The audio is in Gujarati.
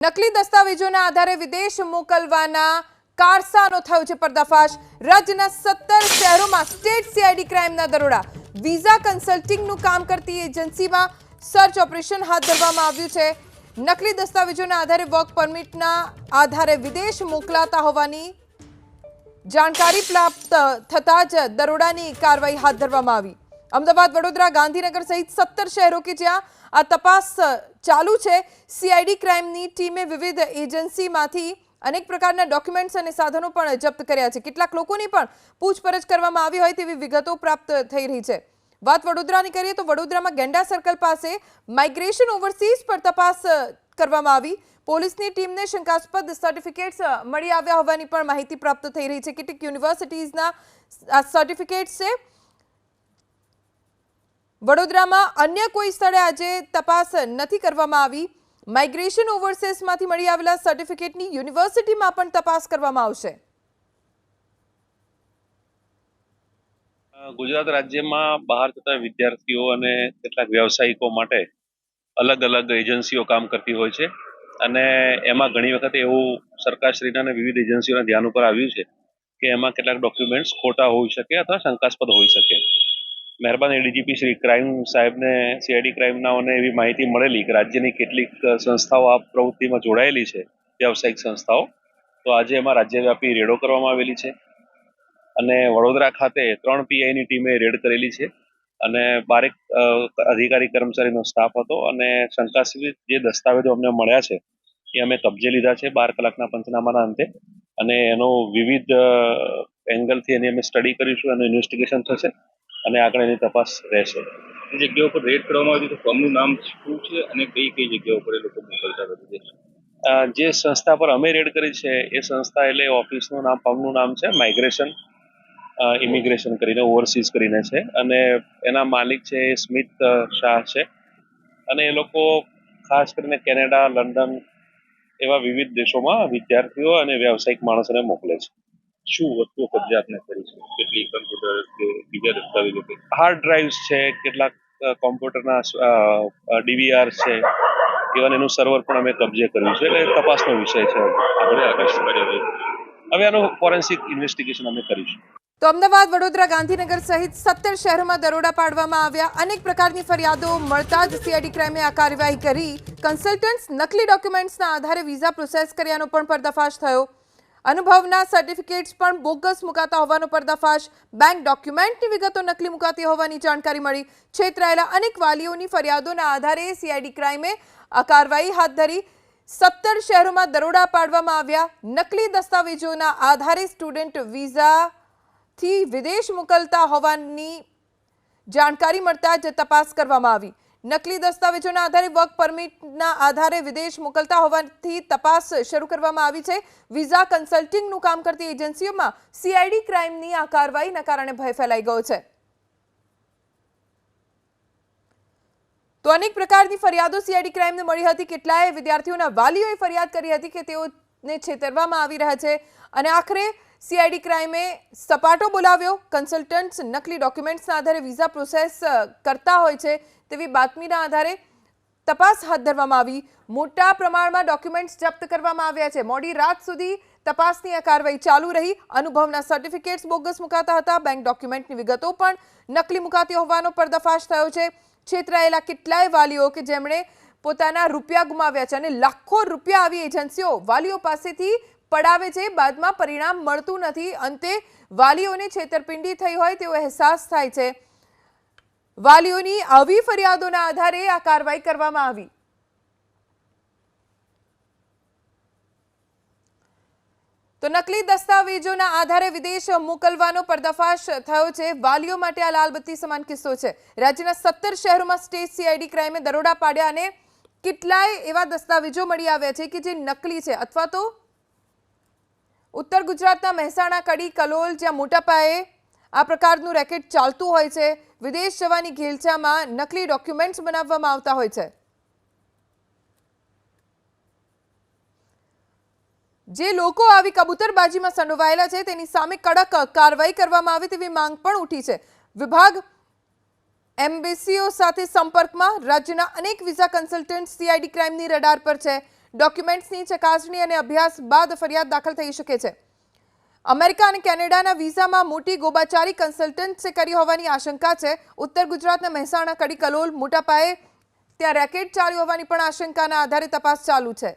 નકલી દસ્તાવેજોના આધારે વિદેશ મોકલવાના કારસાનો થયો છે પર્દાફાશ. રાજ્યના સત્તર શહેરોમાં સ્ટેટ સીઆઈડી ક્રાઇમના દરોડા. વિઝા કન્સલ્ટિંગનું કામ કરતી એજન્સીમાં સર્ચ ઓપરેશન હાથ ધરવામાં આવ્યું છે. નકલી દસ્તાવેજોના આધારે વર્ક પરમિટના આધારે વિદેશ મોકલાતા હોવાની જાણકારી પ્રાપ્ત થતાં જ દરોડાની કાર્યવાહી હાથ ધરવામાં આવી. અમદાવાદ, વડોદરા, ગાંધીનગર સહિત સત્તર શહેરો કે જ્યાં આ તપાસ ચાલુ છે. સીઆઈડી ક્રાઇમની ટીમે વિવિધ એજન્સીમાંથી અનેક પ્રકારના ડોક્યુમેન્ટ્સ અને સાધનો પણ જપ્ત કર્યા છે. કેટલાક લોકોની પણ પૂછપરછ કરવામાં આવી હોય તેવી વિગતો પ્રાપ્ત થઈ રહી છે. વાત વડોદરાની કરીએ તો વડોદરામાં ગેંડા સર્કલ પાસે માઇગ્રેશન ઓવરસીઝ પર તપાસ કરવામાં આવી. પોલીસની ટીમને શંકાસ્પદ સર્ટિફિકેટ્સ મળી આવ્યા હોવાની પણ માહિતી પ્રાપ્ત થઈ રહી છે. કેટલીક યુનિવર્સિટીઝના સર્ટિફિકેટ્સ છે. વડોદરામાં અન્ય કોઈ સ્થળે આજે તપાસ નથી કરવામાં આવી. માઇગ્રેશન ઓવરસીઝમાંથી મળી આવેલા સર્ટિફિકેટની યુનિવર્સિટીમાં પણ તપાસ કરવામાં આવશે. ગુજરાત રાજ્યમાં બહાર જતા વિદ્યાર્થીઓ અને કેટલાક વ્યવસાયિકો માટે અલગ અલગ એજન્સીઓ કામ કરતી હોય છે. અને એમાં ઘણી વખત એવું સરકારશ્રીના અને વિવિધ એજન્સીઓના ધ્યાન ઉપર આવ્યું છે કે એમાં કેટલાક ડોક્યુમેન્ટ્સ ખોટા હોઈ શકે અથવા શંકાસ્પદ હોઈ શકે. મહેરબાન એડીજીપી શ્રી ક્રાઇમ સાહેબને, સીઆઈડી ક્રાઇમનાઓને એવી માહિતી મળેલી કે રાજ્યની કેટલીક સંસ્થાઓ આ પ્રવૃત્તિમાં જોડાયેલી છે, વ્યવસાયિક સંસ્થાઓ. તો આજે એમાં રાજ્યવ્યાપી રેડો કરવામાં આવેલી છે. અને વડોદરા ખાતે ત્રણ પીઆઈની ટીમે રેડ કરેલી છે. અને બારેક અધિકારી કર્મચારીનો સ્ટાફ હતો અને શંકાસ્પદ જે દસ્તાવેજો અમને મળ્યા છે, એ અમે કબજે લીધા છે બાર કલાકના પંચનામાના અંતે. અને એનો વિવિધ એંગલથી એની અમે સ્ટડી કરીશું, એનું ઇન્વેસ્ટિગેશન થશે. અને આગળ એની તપાસ રહેશે. એ જગ્યા ઉપર રેડ કરવામાં આવ્યું તો ફોર્મનું નામ શું છે અને કઈ કઈ જગ્યા ઉપર એ લોકો મોકલતા વિદેશ જે સંસ્થા પર અમે રેડ કરી છે એ સંસ્થા એટલે ઓફિસનું નામ ફોર્મનું નામ છે માઇગ્રેશન. ઇમિગ્રેશન કરીને ઓવરસીઝ કરીને છે. અને એના માલિક છે એ સ્મિત શાહ છે. અને એ લોકો ખાસ કરીને કેનેડા લંડન એવા વિવિધ દેશોમાં વિદ્યાર્થીઓ અને વ્યાવસાયિક માણસોને મોકલે છે. શું વસ્તુઓ કબજે કરી છે? કેટલી કમ્પ્યુટર કે બીજા દસ્તાવેજો કે? હાર્ડ ડ્રાઈવ્સ છે કેટલાક કોમ્પ્યુટરના ડીવીઆર છે. ઇવન એનું સર્વર પણ અમે કબજે કર્યું છે. એટલે તપાસનો વિષય છે આપણે આગળ શું કાર્યવાહી હવે આનું ફોરેન્સિક ઇન્વેસ્ટિગેશન અમે કરીશું. તો અમદાવાદ વડોદરા ગાંધીનગર સહિત સત્તર શહેરોમાં દરોડા પાડવામાં આવ્યા. અનેક પ્રકારની ફરિયાદો મળતા જ સીઆઈડી ક્રાઇમે આ કાર્યવાહી કરી. કન્સલ્ટન્ટ્સ નકલી ડોક્યુમેન્ટ્સના આધારે વિઝા પ્રોસેસ કર્યાનો પણ પર્દાફાશ થયો. અનુભવના સર્ટિફિકેટ્સ પણ બોગસ મુકાતા હોવાનો પર્દાફાશ. બેંક ડોક્યુમેન્ટની વિગતો નકલી મુકાતી હોવાની જાણકારી મળી. છેતરાયેલા અનેક વાલીઓની ફરિયાદોના આધારે સીઆઈડી ક્રાઇમે આ કાર્યવાહી હાથ ધરી. સત્તર શહેરોમાં દરોડા પાડવામાં આવ્યા. નકલી દસ્તાવેજોના આધારે સ્ટુડન્ટ વિઝાથી વિદેશ મોકલતા હોવાની જાણકારી મળતા જ તપાસ કરવામાં આવી. નકલી દસ્તાવેજોના આધારે વર્ક પરમિટના આધારે વિદેશ મોકલતા હોવાથી તપાસ શરૂ કરવામાં આવી છે. વિઝા કન્સલ્ટિંગનું કામ કરતી એજન્સીઓમાં સીઆઈડી ક્રાઇમની આ કાર્યવાહીના કારણે ભય ફેલાઈ ગયો છે. તો અનેક પ્રકારની ફરિયાદો સીઆઈડી ક્રાઇમને મળી હતી. કેટલાય વિદ્યાર્થીઓના વાલીઓએ ફરિયાદ કરી હતી કે તેઓને છેતરવામાં આવી રહ્યા છે. અને આખરે સીઆઈડી ક્રાઇમે સપાટો બોલાવ્યો. કન્સલ્ટન્ટ્સ નકલી ડોક્યુમેન્ટ્સના આધારે વિઝા પ્રોસેસ કરતા હોય છે તેવી બાતમીના આધારે તપાસ હાથ ધરવામાં આવી. મોટા પ્રમાણમાં ડોક્યુમેન્ટ્સ જપ્ત કરવામાં આવ્યા છે. મોડી રાત સુધી તપાસની આ કાર્યવાહી ચાલુ રહી. અનુભવના સર્ટિફિકેટ્સ બોગસ મુકાતા હતા. બેંક ડોક્યુમેન્ટની વિગતો પણ નકલી મુકાતી હોવાનો પર્દાફાશ થયો છે. છેતરાયેલા કેટલાય વાલીઓ કે જેમણે પોતાના રૂપિયા ગુમાવ્યા છે અને લાખો રૂપિયા આવી એજન્સીઓ વાલીઓ પાસેથી પડાવે છે. બાદમાં પરિણામ મળતું નથી. અંતે વાલીઓને છેતરપિંડી થઈ હોય તેવો અહેસાસ થાય છે. વાલીઓની આવી ફરિયાદોના આધારે આ કાર્યવાહી કરવામાં આવી. તો નકલી દસ્તાવેજોના આધારે વિદેશ મોકલવાનો પર્દાફાશ થયો છે. વાલીઓ માટે આ લાલબત્તી સમાન કિસ્સો છે. રાજ્યના સત્તર શહેરોમાં સ્ટેટ સીઆઈડી ક્રાઇમે દરોડા પાડ્યા અને કેટલાય એવા દસ્તાવેજો મળી આવ્યા છે કે જે નકલી છે અથવા તો ઉત્તર ગુજરાતના મહેસાણા કડી, કલોલ જ્યાં મોટા પાયે આ પ્રકારનું રેકેટ ચાલતું હોય છે, વિદેશ જવાની ઘેલછામાં નકલી ડોક્યુમેન્ટ્સ બનાવવામાં આવતા હોય છે. જે લોકો આવી કબૂતરબાજીમાં સંડોવાયેલા છે, તેની સામે કડક કાર્યવાહી કરવામાં આવે તેવી માંગ પણ ઉઠી છે. વિભાગ એમ્બેસીઓ સાથે સંપર્કમાં રાજ્યના અનેક વિઝા કન્સલ્ટન્ટ સીઆઈડી ક્રાઇમની રડાર પર છે. ડોક્યુમેન્ટ્સની ચકાસણી અને અભ્યાસ બાદ ફરિયાદ દાખલ થઈ શકે છે. અમેરિકા અને કેનેડાના વિઝામાં મોટી ગોબાચારી કન્સલ્ટન્ટ્સે કરી હોવાની આશંકા છે. ઉત્તર ગુજરાતના મહેસાણા કડી કલોલ મોટા પાયે ત્યાં રેકેટ ચાલ્યું હોવાની પણ આશંકાના આધારે તપાસ ચાલુ છે.